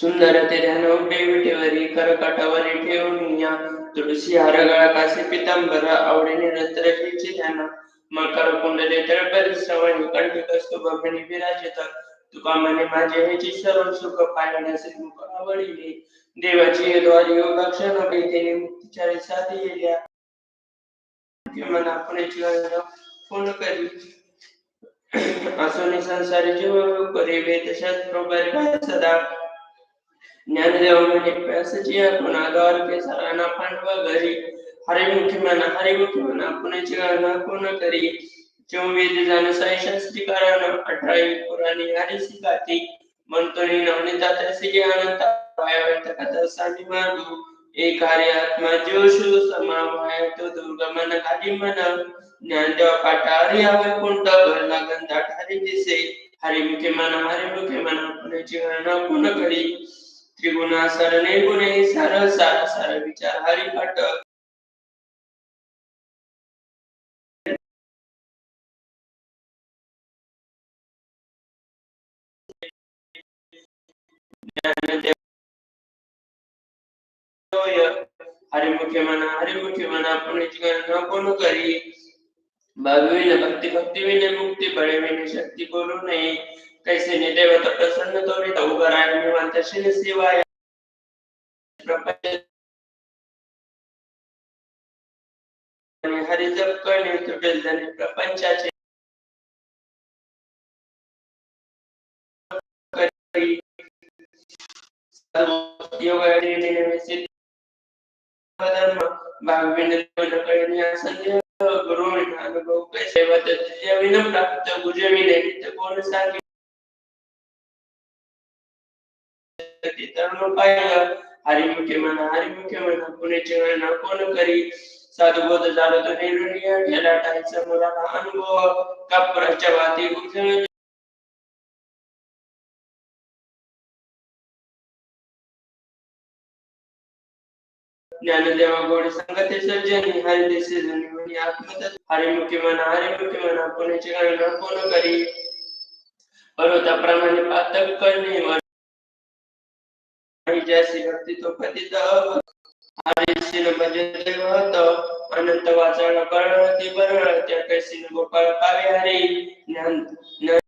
सुंदर ते ध्यान उभे विटेवरी करकटावरी ठेवून या तुळशी हारगळा कासे पितांबर आवडीने रंत्रशीची ध्यान. मकर कुंडले तळपरी श्रवणी कंठ कस्तुभणी विराजित. तुका म्हणे माझे हेची सर्व सुख पाहण्याचे मुख आवडीने. देवाची द्वारी योगाक्षण पैतेने मुक्तीचारी साधी येल्या मन आपणेची पूर्ण करी. असोनी संसारी जीव करी वेद शास्त्र सदा ज्ञानदेव म्हणे व्यासाची आपण आगार केसराना पांडवा घरी हरिमुखी म्हणा हरिमुखी म्हणा पुण्याची गणना पूर्ण करी। चौवेद जाण साई शास्त्री कारण अठरावी पुराणी हरिसी गाती म्हणतोनी नवनीता तसे अनंत वायवंत कथा सामी मार्गू एक हरी आत्मा जोशु समावाय तो दुर्गमन खाली मन। ज्ञानदेव काटा हरी हवे कुंट भरला गंधा हरी दिसे हरिमुखे मन हरिमुखे मन पुण्याची गणना पूर्ण करी। त्रिगुणा सरणे गुणे सर सार सार विचार हरी पाठ हरिमुखे म्हणा हरिमुखे म्हणा पुण्याची गणना कोण करी? भाविविन भक्ती भक्ती मुक्ती बळविने शक्ती बोलू नये। कैसे ने देवता प्रसन्न तोरित उभं राहील निवांत शिन सेवाय प्रपंच आणि हरी जप करणे तुटेल जाणे प्रपंचाचे करी. सर्व योगाने निमित्त धर्म भागविन कळणे तरुण पाहिलं? हरी हरिमुखे म्हणा हरी हरिमुखे म्हणा पुण्याचे म्हणा कोण करी? साधू बोध झालं तो निर्णय गेला टायचा मला अनुभव? कापराच्या वाती उजळ ज्ञानदेवा गोड संगते सर्जनी हरी दिसे जनी म्हणी आत्मतत् हरिमुखी म्हणा हरिमुखी म्हणा पुण्याचे गणना कोण करी? पर्वताप्रमाणे पातक करणे आणि ज्यासी भक्ती तो पतित हरिसिन म्हणजे देवत. अनंत वाचाळ कळती बरळ त्या कैसीन गोपाळ कावे हरी ज्ञान ज्ञान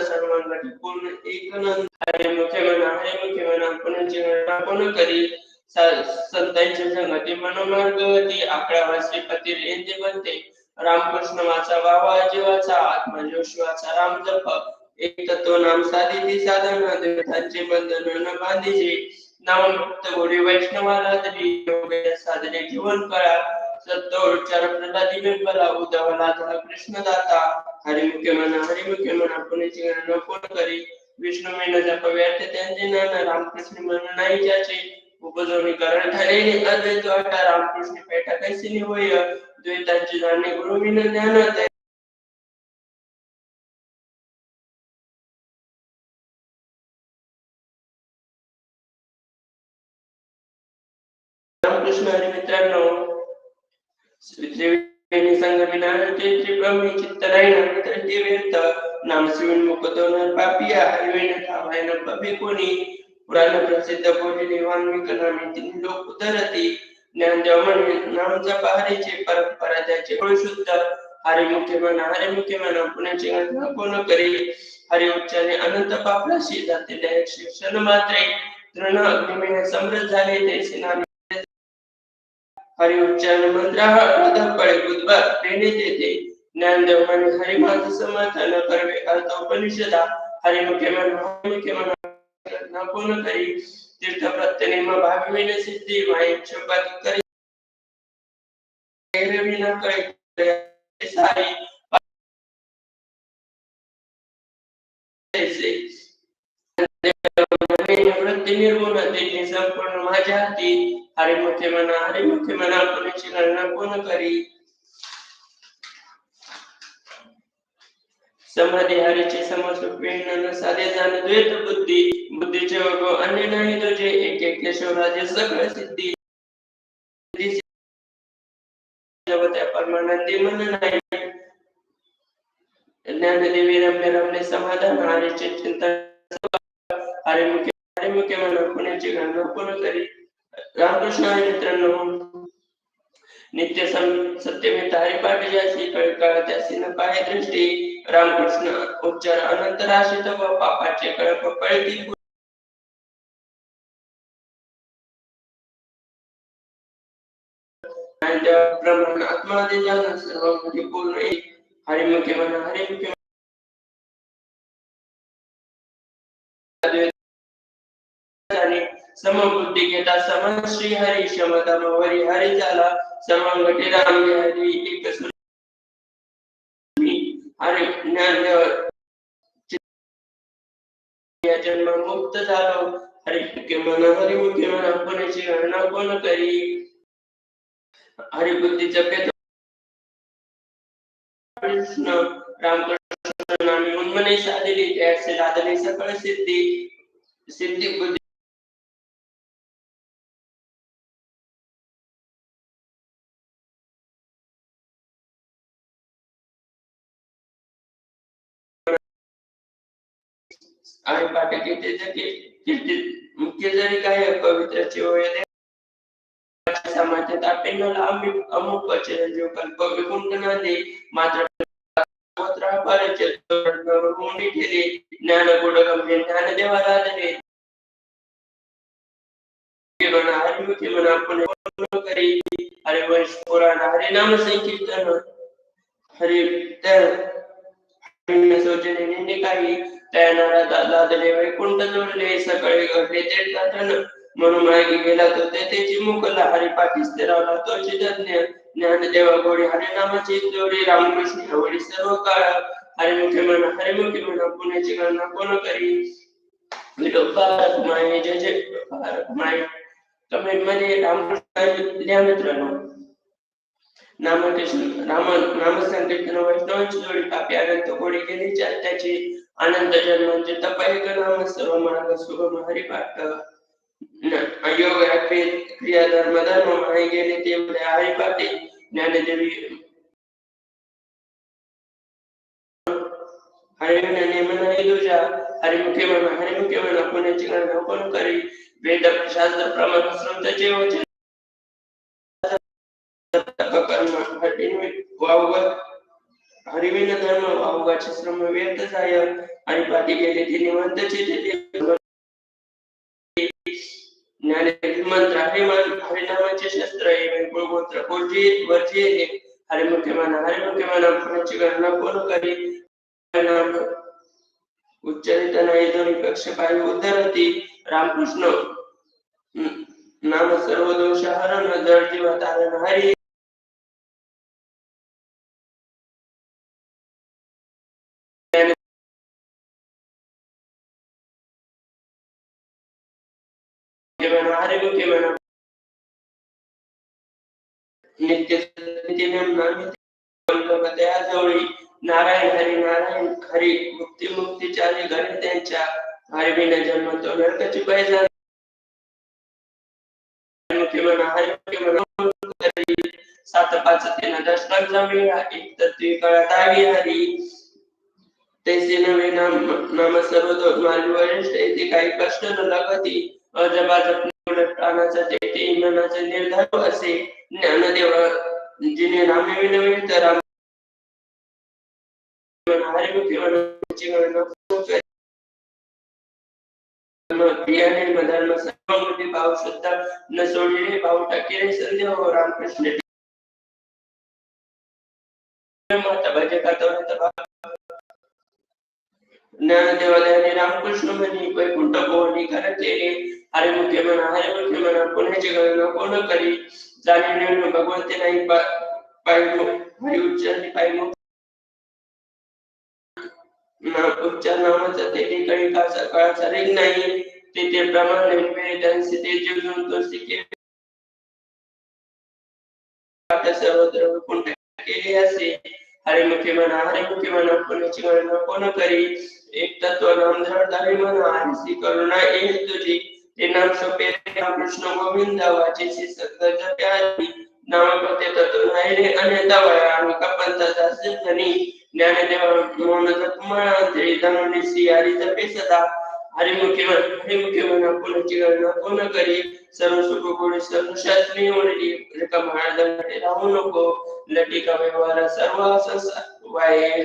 सर्वांसाठी पूर्ण एक नंद. हरे मुखे म्हणा हरे मुखे म्हणा पुण्याची गणना कोण करी संतांची संगती मनोमार्गवती अकरा वाजते पती रेंजे बनते. रामकृष्ण वाचा वावा जीवाचा आत्मा जोशी वाचा राम जप. एक तत्व नाम साधी साधना देवतांचे बंधन न बांधीचे नाममुक्त गोडी वैष्णवाला तरी योग साधने जीवन कळा सत्य उच्चार प्रल्हादी बिंबला उद्धवला धरा कृष्ण दाता हरिमुखे म्हणा हरिमुखे म्हणा पुण्याची गणना कोण करी विष्णू मेन जप व्यर्थ त्यांचे नाना रामकृष्ण मन नाही ज्याचे उपजवणी करण ठरेली अद्वैत वाटा रामकृष्ण पेटा कैसी होय द्वैतांची जाणे गुरु विन ज्ञान रामकृष्ण हरी मित्रांनो त्रिवेणी संगमिना ते त्रिब्रह्मी चित्त राहीन तर ते नाम शिवन मुकदोन पापिया हरिवेन थावायन पबी कोणी? पुराण प्रसिद्ध बोलले वाल्मिक नामी तीन लोक उतरती. ज्ञान म्हणे नाम जपहारीचे परंपरा त्याचे शुद्ध. हरिमुखे म्हणा हरिमुखे म्हणा पुण्याची गणना कोण करी. हरे उच्चारे अनंत पापलाशी जाते शिक्षण मात्रे. तृण अग्निमेने समृद्ध झाले ते सिनामी हरि उच्चारण मंत्र पळे बुधवार प्रेणे देते। ज्ञानदेव म्हणे हरि माझ समर्थन करवे अर्थ उपनिषदा। हरिमुखे म्हणा हरिमुखे म्हणा न पूर्ण करी। तीर्थ प्रत्यनेम भाविविन सिद्धी माई पद करी। एरवी न कळे सारी वृत्ती निर्गुण ते संपूर्ण माझ्या हाती. हरे मोठे म्हणा हरे मोठे म्हणा पुण्याची गणना कोण करी समाधी हरीचे हरीची समस्वीर्ण साधे जाण द्वैत बुद्धी. बुद्धीचे वगो अन्य नाही तुझे एक एक केशवराजे सगळ सिद्धी. जगत परमानंदी मन नाही. ज्ञानदेवी रम्य रमले समाधान हरीचे चिंतन. हरे मुख्य म्हणा पुण्याची गणना कोण रामकृष्ण हरी मित्रांनो. नित्य सम सत्यमेत हरिपाठ ज्यासी कळ त्यासी न पाय दृष्टी. रामकृष्ण उच्चार अनंत राशी तव पापाचे कळप कळती आणि त्याप्रमाणे पूर्ण एक हरिमुखे म्हणा हरिमुखे समबुद्धी घेता समान श्री हरी शमतमवरी हरी झाला समंगटी राम हरी एक हरी ज्ञान या जन्म मुक्त झालो। हरी मुख्य मन हरि मुख्य मन आपणाची गणना कोण करी? हरी बुद्धी जपेत कृष्ण रामकृष्ण नामी उन्मने साधिली त्याचे लादली सकळ सिद्धी। सिद्धी बुद्धी आणि पाठकी त्याचे मुख्य जरी काय पवित्राची होय समाजात आपल्याला आम्ही अमुक वचन जो कल्प मात्र मोंडी ठेले ज्ञान गुड ज्ञान देवाला धरे म्हणा हरिमुखी म्हणा करी हरिवंश पुराण हरिनाम संकीर्तन. हरि सोचने काही त्या लादले वैकुंठ जोडले? सकाळी घडले ते कथन म्हणून मागे गेला तो. ते त्याची मुकला. हरिपाठी स्थिरावला. तो तज्ञ ज्ञानदेवा गोडी हरिनामाची जोडी. रामकृष्ण आवडी सर्व काळ. हरिमुखी म्हणा. हरिमुखी म्हणा. पुण्याची गणना कोण करी? भारत माये जय जय भारत माये कमेंटमध्ये रामकृष्ण लिहा मित्रांनो. नामकृष्ण राम नामसंकीर्तन वैष्णवांची जोडी कापी अनंत गोडी गेली त्याची अनंत जन्मांचे तपायक नाम सर्व मार्ग सुगम हरिपाठ योग क्रिया धर्म धर्म माही गेले तेवढे हरिपाठी ज्ञानदेवी हरिमने नेमन दुजा हरिमुखे म्हणा हरिमुखे म्हणा पुण्याची गणना कोण करी? वेद शास्त्र प्रमाण श्रद्धाचे वचन कर्म हरिण वावगत हरिविन धर्म वावगाचे श्रम व्यर्थ जाय आणि पाठी गेले ते निवंतचे ते ज्ञान मंत्र हरिमान हरिनामाचे शस्त्र हे गोत्र कोरजी वर्जी हे हरिमुखे म्हणा हरिमुखे माना पुण्याची गणना पूर्ण करी? नाम उच्चारित नाही दोन्ही पक्ष पायी उद्धरती. रामकृष्ण नाम सर्व दोष हरण जळ जीवा तारण हरी. हरिमुखे म्हणा नित्य जवळी नारायण हरी नारायण हरी मुक्ती मुक्तीच्या घरी त्यांच्या हरिबिन जन्म तो नरकाची पैजा. हरिमुखे म्हणा हरिमुखे म्हणा सात पाच तीन दशकांचा एक तत्वी कळत आली हरी. तैसे नवे नाम नाम सर्व वरिष्ठ काही कष्ट न लागती अजबाजप प्राणाचा तेथे इंधनाचा निर्धार असे ज्ञानदेवा जिने नामे नवे तर हरिमुखी भाव शुद्ध न सोडलेले भाव टाकेले संदेह हो रामकृष्ण माता भजे करता ज्ञानदेवालयाने रामकृष्ण म्हणी वैकुंठ बोहणी करत केले हरिमुखे म्हणा हरिमुखे म्हणा पुण्याची गणना कोण करी? जाणे भगवंते नाही पाय उच्चारणी पाय उच्चार नावाचा ते ठिकाणी काळचा काळाचा रेग नाही. तेथे प्रमाण त्यांचे ते जीवन तो शिके सर्वत्र वैकुंठ केले असे. हरे हरिमुखी म्हणा हरे हरिमुखी म्हणा कोणाची गणना कोण करी? एक तत्व नाम धरधारी म्हणा करुणा येईल तुझी. ते नाम सोपे कृष्ण गोविंद वाचेसी सत्य नामपते तत्व नाही अन्यथा वया आणि कपंचा ज्ञानदेव मौन जपमळा तरी धनुनी हरी जपे सदा. हरिमुखे म्हण हरिमुखी म्हणा पुण्याची गणना पूर्ण करी? सर्व सुख गुण सर्व शास्त्री म्हणली महाराजांकडे राहू नको. लटिका व्यवहार सर्व संसार वाये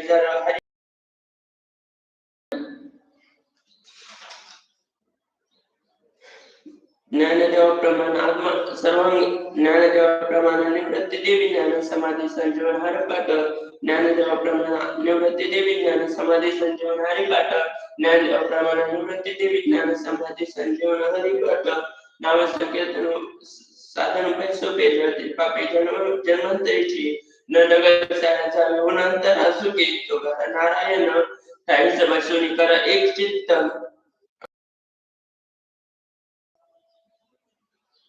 ज्ञानदेवाप्रमाण आत्मा सर्वांगी ज्ञानदेवाप्रमाणे निवृत्ती देवी ज्ञान समाधी संजीवन हरिपाठ. ज्ञानदेवाप्रमाण निवृत्ती देवी ज्ञान समाधी संजीवन हरिपाठ. ज्ञानदेवाप्रमाण निवृत्ती देवी ज्ञान समाधी संजीवन हरिपाठ. नाव संकीर्तन साधन पै सोपे जळते पापी जन्म जन्मांतरीची. न डगल साऱ्याचा विहुनांतर असुके तो घर नारायण. सभा बसवणी करा एक चित्त.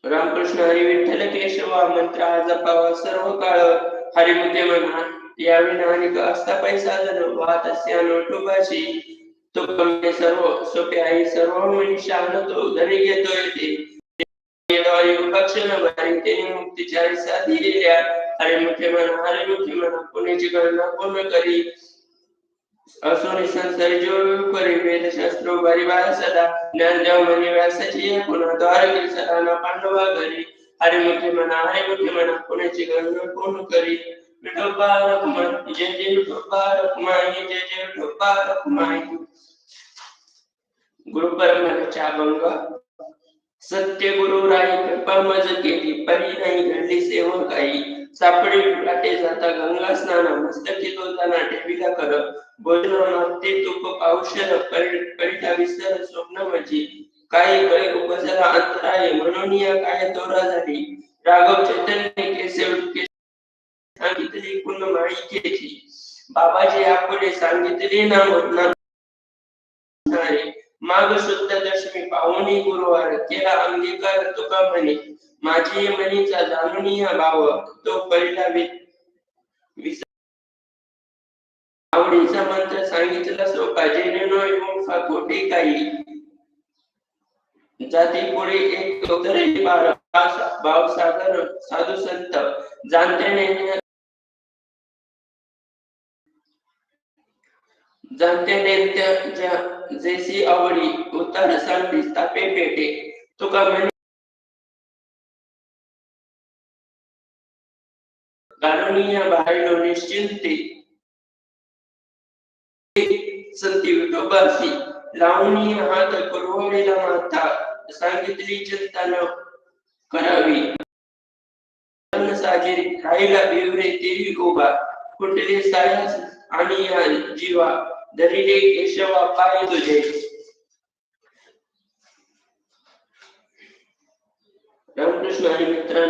रामकृष्ण हरी विठ्ठल केशवा मंत्र हा जपावा सर्व काळ हरिमुते म्हणा. यावेळी अनेक असता पैसा जण वाहत असे अनोटोबाशी तो कमी सर्व सोपे आहे सर्व मनुष्य आणतो घरी घेतो येते. मुक्तीच्या साधी दिल्या हरिमुखे म्हणा हरिमुखे म्हणा पुण्याची गणना पूर्ण करी? असोनी संसार जीव करी वेदशास्त्र सदा ज्ञानदेव म्हणे व्यासाची पुन्हा द्वारकी सदा ना पांडवा घरी हरिमुखे म्हणा हरिमुखे म्हणा पुण्याची गणना पूर्ण करी विठोबा रखुमाई जय जय विठोबा रखुमाई जय जय विठोबा रखुमाई गुरु परंपरेचा अभंग सत्य गुरु राई कृपा मज केली परी नाही घडली काही सापडी लाटे जाता गंगा स्नान मस्तके धोताना ठेविला कर भोजन ते तुप पावशर परिठा विसर स्वप्न माझी काही कळे उपजला अंतराय म्हणून या काय तोरा झाली राघव चैतन्य केसे केशव सांगितले कुण माळिकेची बाबाजी आपले सांगितले ना म्हणणार माग शुद्ध दशमी पाहुणी गुरुवार केला अंगीकार तुका म्हणे. माझी मनीचा जाणूनी भाव तो पहिला आवडीचा मंत्र सांगितला सोपा जेणे नो मोठा कोठे काही. जाती पुढे एक उतरे बारा भावसागर साधू संत जाणते जाणते नेत्याच्या जैसी आवडी उतार सांगली तापे पेटे. तुका म्हणे कारणीय बाहेर निश्चिंते. संती विठोबासी लावणी हात कुरवडीला माता सांगितली चिंता न करावी साजे राहिला बिवरे तेरी गोबा. कुठले सायस आणि जीवा. दरिले केशवा पाय तुझे. रामकृष्ण आणि मित्रांनो